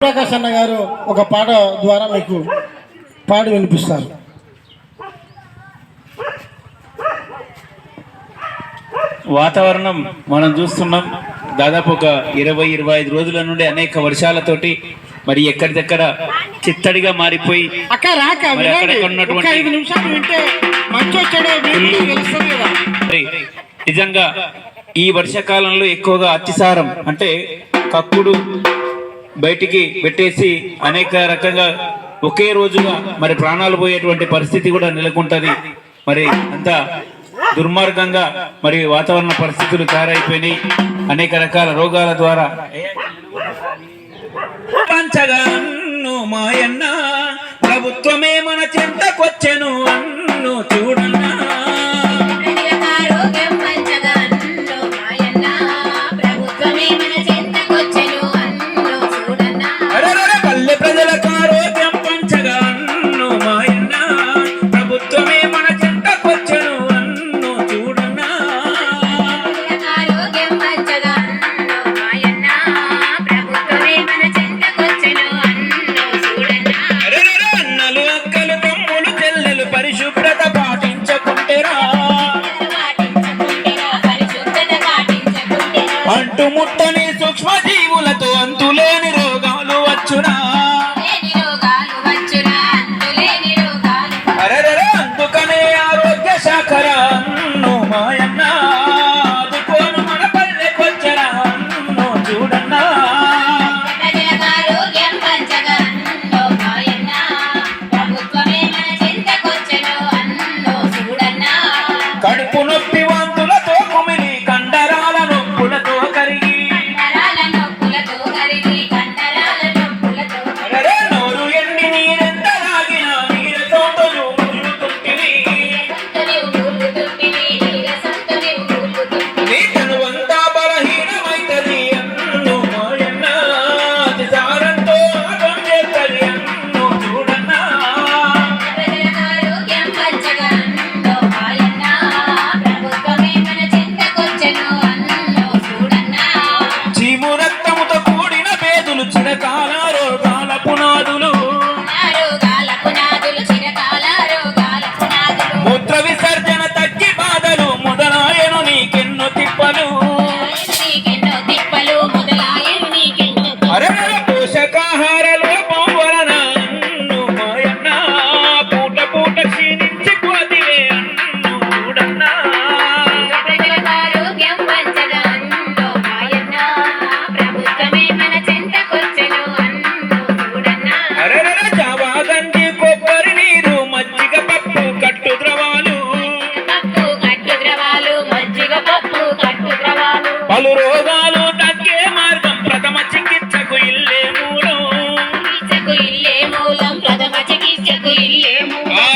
ప్రకాశ్ అన్న గారు ఒక పాట ద్వారా మీకు పాట వినిపిస్తారు. వాతావరణం మనం చూస్తున్నాం. దాదాపు ఒక ఇరవై ఇరవై ఐదు రోజుల నుండి అనేక వర్షాలతోటి మరి ఎక్కడి దగ్గర చిత్తడిగా మారిపోయి నిజంగా ఈ వర్షాకాలంలో ఎక్కువగా అతిసారం అంటే కక్కుడు బయటికి పెట్టేసి అనేక రకంగా ఒకే రోజుగా మరి ప్రాణాలు పోయేటువంటి పరిస్థితి కూడా నెలకొంటుంది. మరి అంత దుర్మార్గంగా మరి వాతావరణ పరిస్థితులు తయారైపోయినాయి. అనేక రకాల రోగాల ద్వారా. మాయన్న ప్రభుత్వమే చుట్టుముట్టని సూక్ష్మ జీవులతో అంతులే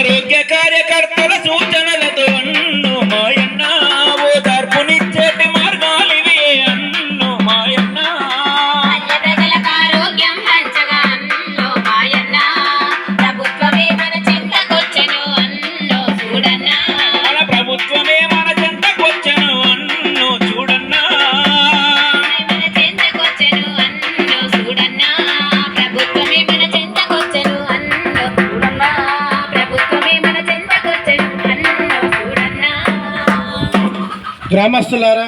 ఆరోగ్య కార్యకర్తల సూచన గ్రామస్తులారా